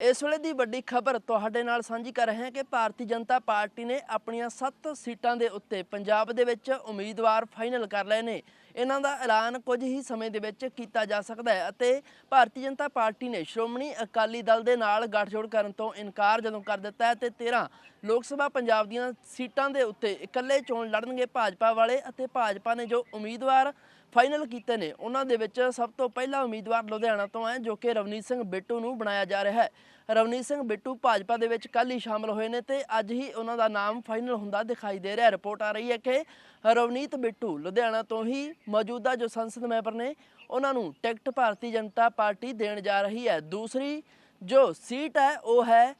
ਇਸ ਵੇਲੇ ਦੀ ਵੱਡੀ ਖਬਰ ਤੁਹਾਡੇ ਨਾਲ ਸਾਂਝੀ ਕਰ ਰਹੇ ਹਾਂ ਕਿ ਭਾਰਤੀ ਜਨਤਾ ਪਾਰਟੀ ਨੇ ਆਪਣੀਆਂ 7 ਸੀਟਾਂ ਦੇ ਉੱਤੇ ਪੰਜਾਬ ਦੇ ਵਿੱਚ ਉਮੀਦਵਾਰ ਫਾਈਨਲ ਕਰ ਲਏ ਨੇ। ਇਹਨਾਂ ਦਾ ਐਲਾਨ ਕੁਝ ਹੀ ਸਮੇਂ ਦੇ ਵਿੱਚ ਕੀਤਾ ਜਾ ਸਕਦਾ ਹੈ ਅਤੇ ਭਾਰਤੀ ਜਨਤਾ ਪਾਰਟੀ ਨੇ ਸ਼੍ਰੋਮਣੀ ਅਕਾਲੀ ਦਲ ਦੇ ਨਾਲ ਗੱਠਜੋੜ ਕਰਨ ਤੋਂ ਇਨਕਾਰ ਜਦੋਂ ਕਰ ਦਿੱਤਾ ਹੈ ਤੇ 13 ਲੋਕ ਸਭਾ ਪੰਜਾਬ ਦੀਆਂ ਸੀਟਾਂ ਦੇ ਉੱਤੇ ਇਕੱਲੇ ਚੋਣ ਲੜਨਗੇ ਭਾਜਪਾ ਵਾਲੇ ਅਤੇ ਭਾਜਪਾ ਨੇ ਜੋ ਉਮੀਦਵਾਰ ਫਾਈਨਲ ਕੀਤੇ ਨੇ। ਉਹਨਾਂ ਦੇ ਵਿੱਚ ਸਭ ਤੋਂ ਪਹਿਲਾ ਉਮੀਦਵਾਰ ਲੁਧਿਆਣਾ ਤੋਂ ਹੈ, ਜੋ ਕਿ ਰਵਨੀਤ ਸਿੰਘ ਬਿੱਟੂ ਨੂੰ ਬਣਾਇਆ ਜਾ ਰਿਹਾ ਹੈ। ਰਵਨੀਤ ਸਿੰਘ ਬਿੱਟੂ ਭਾਜਪਾ ਦੇ ਵਿੱਚ ਕੱਲ ਹੀ ਸ਼ਾਮਲ ਹੋਏ ਨੇ ਤੇ ਅੱਜ ਹੀ ਉਹਨਾਂ ਦਾ ਨਾਮ ਫਾਈਨਲ ਹੁੰਦਾ ਦਿਖਾਈ ਦੇ ਰਿਹਾ ਰਿਪੋਰਟ ਆ ਰਹੀ ਹੈ ਕਿ ਰਵਨੀਤ ਬਿੱਟੂ ਲੁਧਿਆਣਾ ਤੋਂ ਹੀ ਮੌਜੂਦਾ ਜੋ ਸੰਸਦ ਮੈਂਬਰ ਨੇ, ਉਹਨਾਂ ਨੂੰ ਟਿਕਟ ਭਾਰਤੀ ਜਨਤਾ ਪਾਰਟੀ ਦੇਣ ਜਾ ਰਹੀ ਹੈ। ਦੂਸਰੀ ਜੋ ਸੀਟ ਹੈ, ਉਹ ਹੈ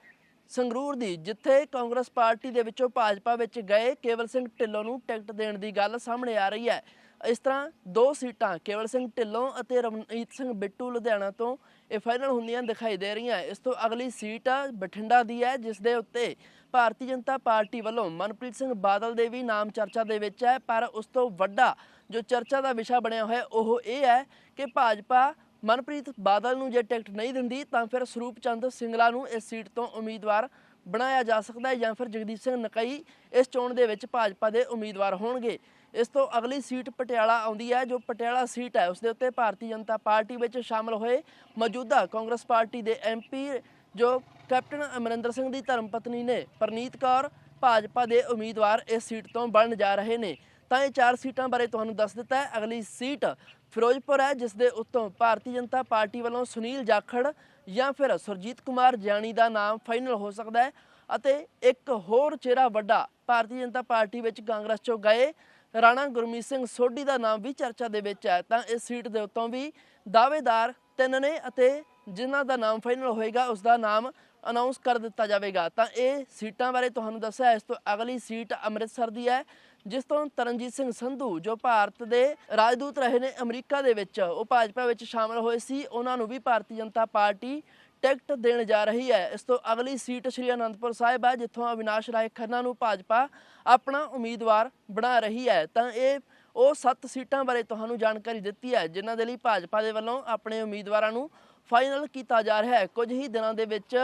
ਸੰਗਰੂਰ ਦੀ, ਜਿੱਥੇ ਕਾਂਗਰਸ ਪਾਰਟੀ ਦੇ ਵਿੱਚੋਂ ਭਾਜਪਾ ਵਿੱਚ ਗਏ ਕੇਵਲ ਸਿੰਘ ਢਿੱਲੋਂ ਨੂੰ ਟਿਕਟ ਦੇਣ ਦੀ ਗੱਲ ਸਾਹਮਣੇ ਆ ਰਹੀ ਹੈ। ਇਸ ਤਰ੍ਹਾਂ ਦੋ ਸੀਟਾਂ, ਕੇਵਲ ਸਿੰਘ ਢਿੱਲੋਂ ਅਤੇ ਰਵਨੀਤ ਸਿੰਘ ਬਿੱਟੂ ਲੁਧਿਆਣਾ ਤੋਂ ਇਹ ਫਾਈਨਲ ਹੁੰਦੀਆਂ ਦਿਖਾਈ ਦੇ ਰਹੀਆਂ। ਇਸ ਤੋਂ ਅਗਲੀ ਸੀਟ ਬਠਿੰਡਾ ਦੀ ਹੈ, ਜਿਸ ਦੇ ਉੱਤੇ ਭਾਰਤੀ ਜਨਤਾ ਪਾਰਟੀ ਵੱਲੋਂ ਮਨਪ੍ਰੀਤ ਸਿੰਘ ਬਾਦਲ ਦੇ ਵੀ ਨਾਮ ਚਰਚਾ ਦੇ ਵਿੱਚ ਹੈ, ਪਰ ਉਸ ਤੋਂ ਵੱਡਾ ਜੋ ਚਰਚਾ ਦਾ ਵਿਸ਼ਾ ਬਣਿਆ ਹੋਇਆ, ਉਹ ਇਹ ਹੈ ਕਿ ਭਾਜਪਾ ਮਨਪ੍ਰੀਤ ਬਾਦਲ ਨੂੰ ਜੇ ਟਿਕਟ ਨਹੀਂ ਦਿੰਦੀ, ਤਾਂ ਫਿਰ ਸਰੂਪ ਚੰਦ ਸਿੰਗਲਾ ਨੂੰ ਇਸ ਸੀਟ ਤੋਂ ਉਮੀਦਵਾਰ ਬਣਾਇਆ ਜਾ ਸਕਦਾ ਹੈ ਜਾਂ ਫਿਰ ਜਗਦੀਪ ਸਿੰਘ ਨਕਈ ਇਸ ਚੋਣ ਦੇ ਵਿੱਚ ਭਾਜਪਾ ਦੇ ਉਮੀਦਵਾਰ ਹੋਣਗੇ। ਇਸ ਤੋਂ ਅਗਲੀ ਸੀਟ ਪਟਿਆਲਾ ਆਉਂਦੀ ਹੈ, ਜੋ ਪਟਿਆਲਾ ਸੀਟ ਹੈ, ਉਸ ਦੇ ਉੱਤੇ ਭਾਰਤੀ ਜਨਤਾ ਪਾਰਟੀ ਵਿੱਚ ਸ਼ਾਮਲ ਹੋਏ ਮੌਜੂਦਾ ਕਾਂਗਰਸ ਪਾਰਟੀ ਦੇ ਐਮਪੀ ਜੋ ਕੈਪਟਨ ਅਮਰਿੰਦਰ ਸਿੰਘ ਦੀ ਧਰਮ ਪਤਨੀ ਨੇ ਪਰਨੀਤ ਕੌਰ, ਭਾਜਪਾ ਦੇ ਉਮੀਦਵਾਰ ਇਸ ਸੀਟ ਤੋਂ ਬਣਨ ਜਾ ਰਹੇ ਨੇ। ਤਾਂ ਇਹ ਚਾਰ ਸੀਟਾਂ ਬਾਰੇ ਤੁਹਾਨੂੰ ਦੱਸ ਦਿੱਤਾ ਹੈ। ਅਗਲੀ ਸੀਟ ਫਿਰੋਜ਼ਪੁਰ ਹੈ, ਜਿਸ ਦੇ ਉੱਤੋਂ ਭਾਰਤੀ ਜਨਤਾ ਪਾਰਟੀ ਵੱਲੋਂ ਸੁਨੀਲ ਜਾਖੜ ਜਾਂ ਫਿਰ ਸੁਰਜੀਤ ਕੁਮਾਰ ਜਾਨੀ ਦਾ ਨਾਮ ਫਾਈਨਲ ਹੋ ਸਕਦਾ ਹੈ ਅਤੇ ਇੱਕ ਹੋਰ ਚਿਹਰਾ ਵੱਡਾ ਭਾਰਤੀ ਜਨਤਾ ਪਾਰਟੀ ਵਿੱਚ ਕਾਂਗਰਸ ਚੋਂ ਗਏ ਰਾਣਾ ਗੁਰਮੀਤ ਸਿੰਘ ਸੋਢੀ ਦਾ ਨਾਮ ਵੀ ਚਰਚਾ ਦੇ ਵਿੱਚ ਹੈ। ਤਾਂ ਇਸ ਸੀਟ ਦੇ ਉੱਤੋਂ ਵੀ ਦਾਅਵੇਦਾਰ ਤਿੰਨ ਨੇ ਅਤੇ ਜਿਨ੍ਹਾਂ ਦਾ ਨਾਮ ਫਾਈਨਲ ਹੋਏਗਾ ਉਸ ਦਾ ਨਾਮ ਅਨਾਉਂਸ ਕਰ ਦਿੱਤਾ ਜਾਵੇਗਾ। ਤਾਂ ਇਹ ਸੀਟਾਂ ਬਾਰੇ ਤੁਹਾਨੂੰ ਦੱਸਿਆ, ਇਸ ਤੋਂ ਅਗਲੀ ਸੀਟ ਅੰਮ੍ਰਿਤਸਰ ਦੀ ਹੈ, ਜਿਸ ਤੋਂ ਤਰਨਜੀਤ ਸਿੰਘ ਸੰਧੂ, ਜੋ ਭਾਰਤ ਦੇ ਰਾਜਦੂਤ ਰਹੇ ਨੇ ਅਮਰੀਕਾ ਦੇ ਵਿੱਚ, ਉਹ ਭਾਜਪਾ ਵਿੱਚ ਸ਼ਾਮਲ ਹੋਏ ਸੀ। ਉਹਨਾਂ ਨੂੰ ਵੀ ਭਾਰਤੀ ਜਨਤਾ ਪਾਰਟੀ ਟਿਕਟ ਦੇਣ ਜਾ ਰਹੀ ਹੈ। ਇਸ ਤੋਂ ਅਗਲੀ ਸੀਟ ਸ਼੍ਰੀ ਅਨੰਦਪੁਰ ਸਾਹਿਬ ਹੈ, ਜਿੱਥੋਂ ਅਵਿਨਾਸ਼ ਰਾਏ ਖੰਨਾ ਨੂੰ ਭਾਜਪਾ ਆਪਣਾ ਉਮੀਦਵਾਰ ਬਣਾ ਰਹੀ ਹੈ। ਤਾਂ ਇਹ, ਉਹ ਸੱਤ ਸੀਟਾਂ ਬਾਰੇ ਤੁਹਾਨੂੰ ਜਾਣਕਾਰੀ ਦਿੱਤੀ ਹੈ, ਜਿਨ੍ਹਾਂ ਦੇ ਲਈ ਭਾਜਪਾ ਦੇ ਵੱਲੋਂ ਆਪਣੇ ਉਮੀਦਵਾਰਾਂ ਨੂੰ ਫਾਈਨਲ ਕੀਤਾ ਜਾ ਰਿਹਾ ਹੈ। ਕੁਝ ਹੀ ਦਿਨਾਂ ਦੇ ਵਿੱਚ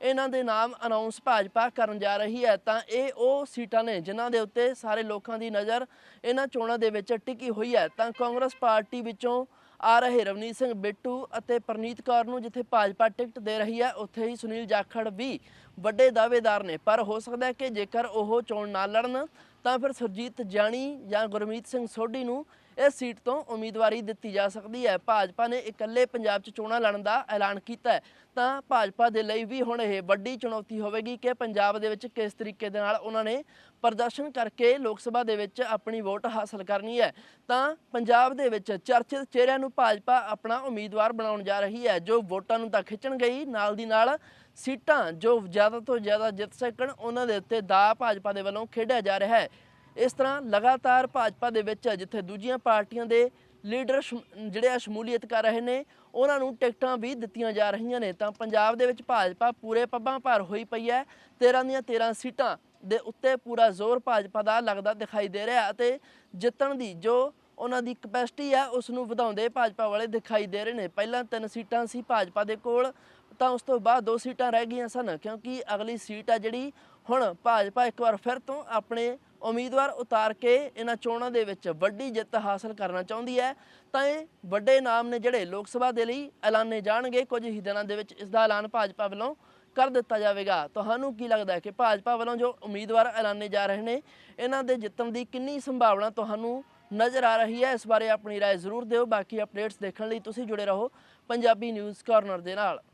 ਇਹਨਾਂ ਦੇ ਨਾਮ ਅਨਾਉਂਸ ਭਾਜਪਾ ਕਰਨ ਜਾ ਰਹੀ ਹੈ। ਤਾਂ ਇਹ ਉਹ ਸੀਟਾਂ ਨੇ ਜਿਨ੍ਹਾਂ ਦੇ ਉੱਤੇ ਸਾਰੇ ਲੋਕਾਂ ਦੀ ਨਜ਼ਰ ਇਹਨਾਂ ਚੋਣਾਂ ਦੇ ਵਿੱਚ ਟਿਕੀ ਹੋਈ ਹੈ। ਤਾਂ ਕਾਂਗਰਸ ਪਾਰਟੀ ਵਿੱਚੋਂ ਆ ਰਹੇ ਰਵਨੀਤ ਸਿੰਘ ਬਿੱਟੂ ਅਤੇ ਪਰਨੀਤ ਕੌਰ ਨੂੰ ਜਿੱਥੇ ਭਾਜਪਾ ਟਿਕਟ ਦੇ ਰਹੀ ਹੈ, ਉੱਥੇ ਹੀ ਸੁਨੀਲ ਜਾਖੜ ਵੀ ਵੱਡੇ ਦਾਅਵੇਦਾਰ ਨੇ। ਪਰ ਹੋ ਸਕਦਾ ਹੈ ਕਿ ਜੇਕਰ ਉਹ ਚੋਣ ਨਾ ਲੜਨ, ਤਾਂ ਫਿਰ ਸੁਰਜੀਤ ਜਾਣੀ ਜਾਂ ਗੁਰਮੀਤ ਸਿੰਘ ਸੋਢੀ ਨੂੰ ਇਸ ਸੀਟ ਤੋਂ ਉਮੀਦਵਾਰੀ ਦਿੱਤੀ ਜਾ ਸਕਦੀ ਹੈ। ਭਾਜਪਾ ਨੇ ਇਕੱਲੇ ਪੰਜਾਬ 'ਚ ਚੋਣਾਂ ਲੜਨ ਦਾ ਐਲਾਨ ਕੀਤਾ ਹੈ। ਤਾਂ ਭਾਜਪਾ ਦੇ ਲਈ ਵੀ ਹੁਣ ਇਹ ਵੱਡੀ ਚੁਣੌਤੀ ਹੋਵੇਗੀ ਕਿ ਪੰਜਾਬ ਦੇ ਵਿੱਚ ਕਿਸ ਤਰੀਕੇ ਦੇ ਨਾਲ ਉਹਨਾਂ ਨੇ ਪ੍ਰਦਰਸ਼ਨ ਕਰਕੇ ਲੋਕ ਸਭਾ ਦੇ ਵਿੱਚ ਆਪਣੀ ਵੋਟ ਹਾਸਲ ਕਰਨੀ ਹੈ। ਤਾਂ ਪੰਜਾਬ ਦੇ ਵਿੱਚ ਚਰਚਿਤ ਚਿਹਰਿਆਂ ਨੂੰ ਭਾਜਪਾ ਆਪਣਾ ਉਮੀਦਵਾਰ ਬਣਾਉਣ ਜਾ ਰਹੀ ਹੈ। ਜੋ ਵੋਟਾਂ ਨੂੰ ਤਾਂ ਖਿੱਚਣ ਗਈ, ਨਾਲ ਦੀ ਨਾਲ ਸੀਟਾਂ ਜੋ ਜ਼ਿਆਦਾ ਤੋਂ ਜ਼ਿਆਦਾ ਜਿੱਤ ਸਕਣ, ਉਹਨਾਂ ਦੇ ਉੱਤੇ ਦਾ ਭਾਜਪਾ ਦੇ ਵੱਲੋਂ ਖੇਡਿਆ ਜਾ ਰਿਹਾ ਹੈ। ਇਸ ਤਰ੍ਹਾਂ ਲਗਾਤਾਰ ਭਾਜਪਾ ਦੇ ਵਿੱਚ ਜਿੱਥੇ ਦੂਜੀਆਂ ਪਾਰਟੀਆਂ ਦੇ ਲੀਡਰ ਸ਼ਮ- ਜਿਹੜੇ ਆ ਸ਼ਮੂਲੀਅਤ ਕਰ ਰਹੇ ਨੇ, ਉਹਨਾਂ ਨੂੰ ਟਿਕਟਾਂ ਵੀ ਦਿੱਤੀਆਂ ਜਾ ਰਹੀਆਂ ਨੇ। ਤਾਂ ਪੰਜਾਬ ਦੇ ਵਿੱਚ ਭਾਜਪਾ ਪੂਰੇ ਪੱਬਾਂ ਭਾਰ ਹੋਈ ਪਈ ਹੈ। 13 ਦੀਆਂ 13 ਸੀਟਾਂ ਦੇ ਉੱਤੇ ਪੂਰਾ ਜ਼ੋਰ ਭਾਜਪਾ ਦਾ ਲੱਗਦਾ ਦਿਖਾਈ ਦੇ ਰਿਹਾ ਅਤੇ ਜਿੱਤਣ ਦੀ ਜੋ ਉਹਨਾਂ ਦੀ ਕਪੈਸਿਟੀ ਹੈ ਉਸ ਨੂੰ ਵਧਾਉਂਦੇ ਭਾਜਪਾ ਵਾਲੇ ਦਿਖਾਈ ਦੇ ਰਹੇ ਨੇ। ਪਹਿਲਾਂ ਤਿੰਨ ਸੀਟਾਂ ਸੀ ਭਾਜਪਾ ਦੇ ਕੋਲ, ਤਾਂ ਉਸ ਤੋਂ ਬਾਅਦ ਦੋ ਸੀਟਾਂ ਰਹਿ ਗਈਆਂ ਸਨ, ਕਿਉਂਕਿ ਅਗਲੀ ਸੀਟ ਆ ਜਿਹੜੀ ਹੁਣ ਭਾਜਪਾ ਇੱਕ ਵਾਰ ਫਿਰ ਤੋਂ ਆਪਣੇ ਉਮੀਦਵਾਰ ਉਤਾਰ ਕੇ ਇਹਨਾਂ ਚੋਣਾਂ ਦੇ ਵਿੱਚ ਵੱਡੀ ਜਿੱਤ ਹਾਸਲ ਕਰਨਾ ਚਾਹੁੰਦੀ ਹੈ ਤਾਂ ਇਹ ਵੱਡੇ ਨਾਮ ਨੇ ਜਿਹੜੇ ਲੋਕ ਸਭਾ ਦੇ ਲਈ ਐਲਾਨੇ ਜਾਣਗੇ ਕੁਝ ਹੀ ਦਿਨਾਂ ਦੇ ਵਿੱਚ ਇਸ ਦਾ ਐਲਾਨ ਭਾਜਪਾ ਵੱਲੋਂ ਕਰ ਦਿੱਤਾ ਜਾਵੇਗਾ ਤੁਹਾਨੂੰ ਕੀ ਲੱਗਦਾ ਹੈ ਕਿ ਭਾਜਪਾ ਵੱਲੋਂ ਜੋ ਉਮੀਦਵਾਰ ਐਲਾਨੇ ਜਾ ਰਹੇ ਨੇ ਇਹਨਾਂ ਦੇ ਜਿੱਤਣ ਦੀ ਕਿੰਨੀ ਸੰਭਾਵਨਾ ਤੁਹਾਨੂੰ ਨਜ਼ਰ ਆ ਰਹੀ ਹੈ ਇਸ ਬਾਰੇ ਆਪਣੀ رائے ਜ਼ਰੂਰ ਦਿਓ ਬਾਕੀ ਅਪਡੇਟਸ ਦੇਖਣ ਲਈ ਤੁਸੀਂ ਜੁੜੇ ਰਹੋ ਪੰਜਾਬੀ ਨਿਊਜ਼ ਕਾਰਨਰ ਦੇ ਨਾਲ